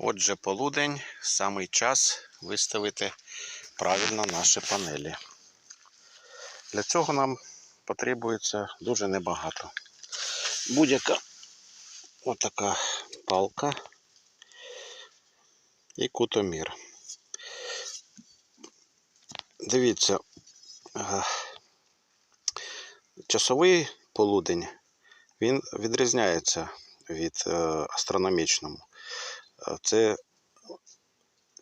Отже, полудень, самий час виставити правильно наші панелі. Для цього нам потребується дуже небагато. Будь-яка отака палка і кутомір. Дивіться, е, часовий полудень він відрізняється від е, астрономічному. Е, Це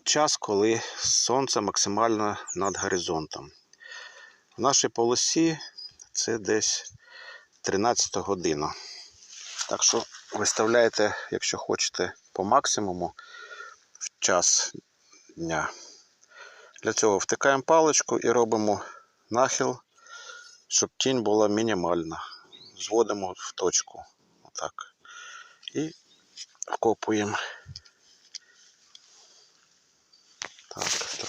час, коли сонце максимально над горизонтом. В нашій полосі це десь 13 година. Так що виставляйте, якщо хочете, по максимуму в час дня. Для цього втикаємо паличку і робимо нахил, щоб тінь була мінімальна. Зводимо в точку. Отак. І вкопуємо. Так,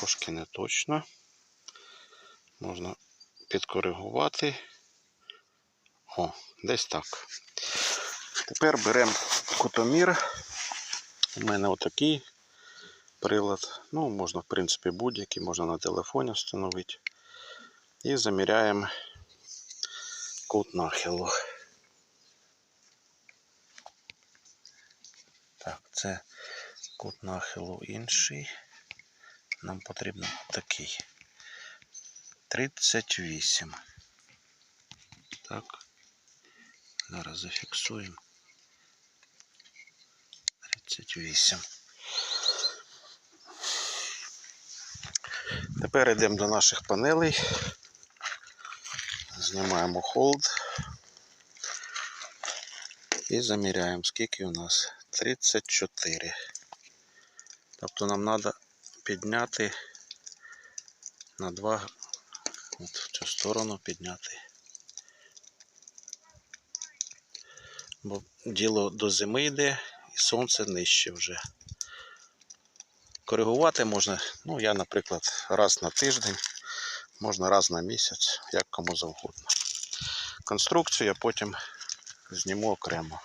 трошки не точно. Можна підкоригувати. О, десь так. Тепер беремо кутомір. У мене отакий прилад. Ну, можна, в принципі, будь-який, можна на телефоні встановити. І заміряємо кут нахилу. Так, це кут нахилу інший. Нам потрібно такий. 38. Так. Зараз зафіксуємо. 38. Тепер йдемо до наших панелей. Знімаємо холд. І заміряємо, скільки у нас 34. Тобто нам треба підняти на 2 от в цю сторону підняти. Бо діло до зими йде і сонце нижче вже. Коригувати можна, ну я, наприклад, раз на тиждень, можна раз на місяць, як кому завгодно. Конструкцію я потім зніму окремо.